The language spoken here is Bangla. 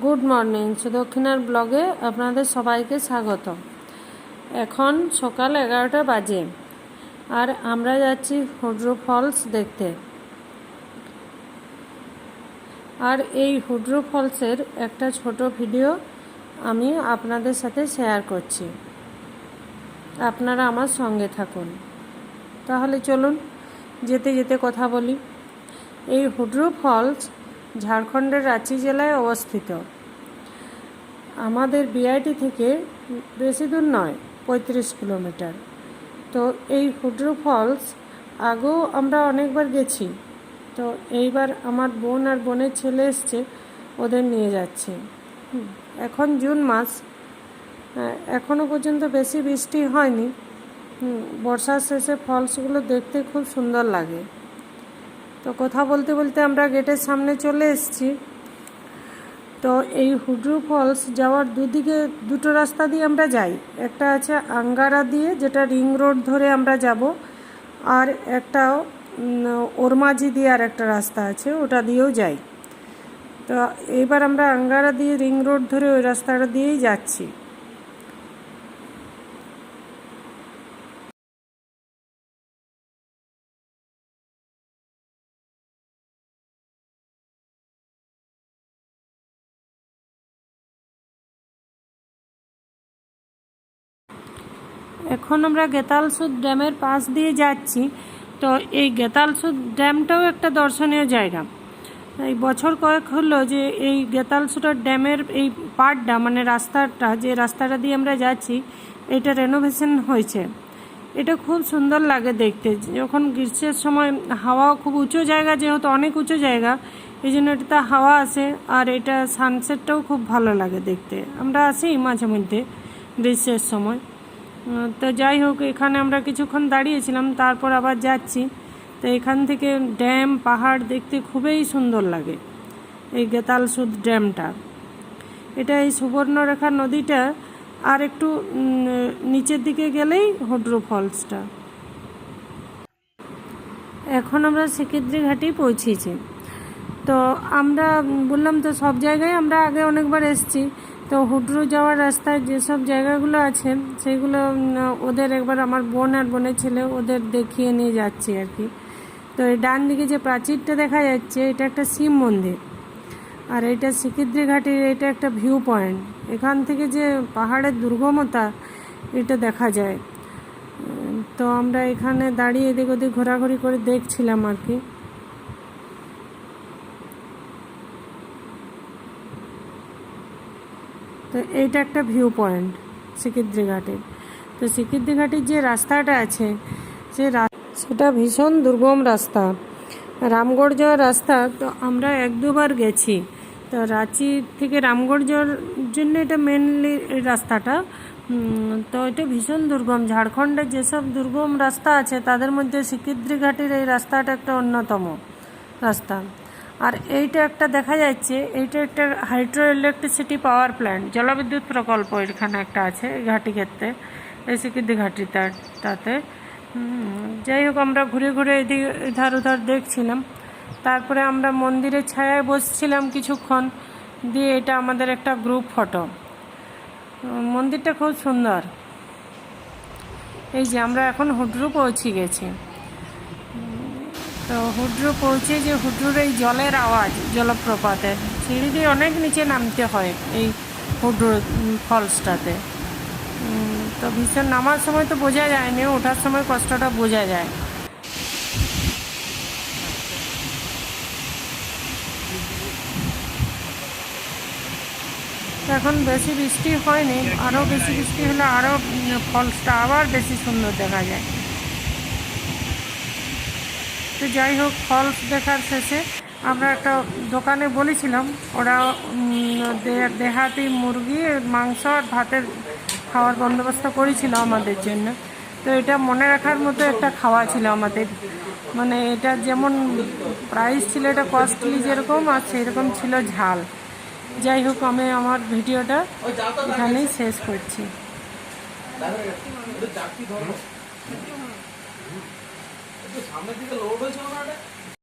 গুড মর্নিং সুদক্ষিণার ব্লগে আপনাদের সবাইকে স্বাগত। এখন সকাল এগারোটা বাজে আর আমরা যাচ্ছি হুড্রো ফলস দেখতে। আর এই হুড্রো ফলসের একটা ছোট ভিডিও আমি আপনাদের সাথে শেয়ার করছি। আপনারা আমার সঙ্গে থাকুন। তাহলে চলুন, যেতে যেতে কথা বলি। এই হুড্রো ফলস ঝাড়খণ্ডের রাঁচি জেলায় অবস্থিত। আমাদের বিআইটি থেকে বেশি দূর নয় পঁয়ত্রিশ কিলোমিটার। তো এই হুড্রো ফলস আগেও আমরা অনেকবার গেছি। তো এইবার আমার বোন আর বোনের ছেলে এসছে ওদের নিয়ে যাচ্ছে। এখন জুন মাস। আহ, এখনও পর্যন্ত বেশি বৃষ্টি হয়নি। বর্ষার শেষে ফলসগুলো দেখতে খুব সুন্দর লাগে। তো কথা বলতে বলতে আমরা গেটের সামনে চলে এসেছি। তো এই হুড্রু ফলস যাওয়ার দুদিকে দুটো রাস্তা দিয়ে আমরা যাই। একটা আছে আঙ্গারা দিয়ে, যেটা রিং রোড ধরে আমরা যাব, আর একটা ওরমাঝি দিয়ে আর একটা রাস্তা আছে, ওটা দিয়েও যাই। তো এইবার আমরা আঙ্গারা দিয়ে রিং রোড ধরে ওই রাস্তাটা দিয়েই যাচ্ছি। এখন আমরা গেতালসুদ ড্যামের পাশ দিয়ে যাচ্ছি। তো এই গেতালসুদ ড্যামটাও একটা দর্শনীয় জায়গা। এই বছর কয়েক হলো যে এই গেতালসুটার ড্যামের এই পার্টটা মানে রাস্তাটা, যে রাস্তাটা দিয়ে আমরা যাচ্ছি, এটা রেনোভেশন হয়েছে। এটা খুব সুন্দর লাগে দেখতে। যখন গ্রীষ্মের সময় হাওয়া খুব উঁচু জায়গা, যেহেতু অনেক উঁচু জায়গা, এই জন্য এটাতে হাওয়া আসে, আর এটা সানসেটটাও খুব ভালো লাগে দেখতে। আমরা আসি মাঝে মধ্যে গ্রীষ্মের সময়। তো যাই হোক, এখানে আমরা কিছুক্ষণ দাঁড়িয়েছিলাম, তারপর আবার যাচ্ছি। তো এখান থেকে ড্যাম, পাহাড় দেখতে খুবই সুন্দর লাগে, এই গেতালসুদ ড্যামটা। এটা এই সুবর্ণরেখা নদীটা আর একটু নিচের দিকে গেলেই হড্রু ফলসটা। এখন আমরা সিকিদ্রি ঘাটি পৌঁছেছি। তো আমরা বললাম তো সব জায়গায় আমরা আগে অনেকবার এসেছি। তো হুড্রু যাওয়ার রাস্তায় যেসব জায়গাগুলো আছে, সেগুলো ওদের একবার আমার বোন আর বোনের ছেলে ওদের দেখিয়ে নিয়ে যাচ্ছি আর কি। তো এই ডান দিকে যে প্রাচীরটা দেখা যাচ্ছে, এটা একটা শিব মন্দির। আর এটা সিকিদ্রি ঘাটির, এটা একটা ভিউ পয়েন্ট। এখান থেকে যে পাহাড়ের দুর্গমতা, এটা দেখা যায়। তো আমরা এখানে দাঁড়িয়ে এদিক ওদিক ঘোরাঘুরি করে দেখছিলাম আর কি। তো এইটা একটা ভিউ পয়েন্ট সিকিদ্রি ঘাটের। তো সিকিদ্রি ঘাটের যে রাস্তাটা আছে সে সেটা ভীষণ দুর্গম রাস্তা। রামগড় যাওয়ার রাস্তা, তো আমরা এক দুবার গেছি। তো রাঁচি থেকে রামগড় যাওয়ার জন্য এটা মেনলি রাস্তাটা। তো এটা ভীষণ দুর্গম। ঝাড়খণ্ডের যেসব দুর্গম রাস্তা আছে, তাদের মধ্যে সিকিদ্রি ঘাটের এই রাস্তাটা একটা অন্যতম রাস্তা। আর এইটা একটা দেখা যাচ্ছে এইটা একটা হাইড্রো ইলেকট্রিসিটি পাওয়ার প্ল্যান্ট। জলবিদ্যুৎ প্রকল্প এখানে একটা আছে এই ঘাটি ক্ষেত্রে এই সিকিদ্দি ঘাটিটাতে হুম, যাই হোক আমরা ঘুরে ঘুরে এদিকে ইধার উধার দেখছিলাম। তারপরে আমরা মন্দিরের ছায়ায় বসছিলাম কিছুক্ষণ দিয়ে এটা আমাদের একটা গ্রুপ ফটো। মন্দিরটা খুব সুন্দর। এই যে আমরা এখন হুড্রু পৌঁছে গেছি। তো হুড্রু পৌঁছে যে হুড্রুর এই জলের আওয়াজ, জলপ্রপাতে, সিঁড়ি দিয়ে অনেক নিচে নামতে হয় এই হুড্রুর ফলসটাতে। তো ভীষণ নামার সময় তো বোঝা যায়নি, ওঠার সময় কষ্টটা বোঝা যায়। এখন বেশি বৃষ্টি হয়নি, আরও বেশি বৃষ্টি হলে আরও ফলসটা আবার বেশি সুন্দর দেখা যায়। তো যাই হোক ফলস দেখার শেষে আমরা একটা দোকানে বলেছিলাম, ওরা দেহাতি মুরগি, মাংস আর ভাতের খাওয়ার বন্দোবস্ত করেছিল আমাদের জন্য। তো এটা মনে রাখার মতো একটা খাওয়া ছিল আমাদের। মানে এটা যেমন প্রাইস ছিল, এটা কস্টলি যেরকম আর সেরকম ছিল ঝাল। যাই হোক, আমি আমার ভিডিওটা এখানেই শেষ করছি। সামনের দিকে লোড হয়েছে না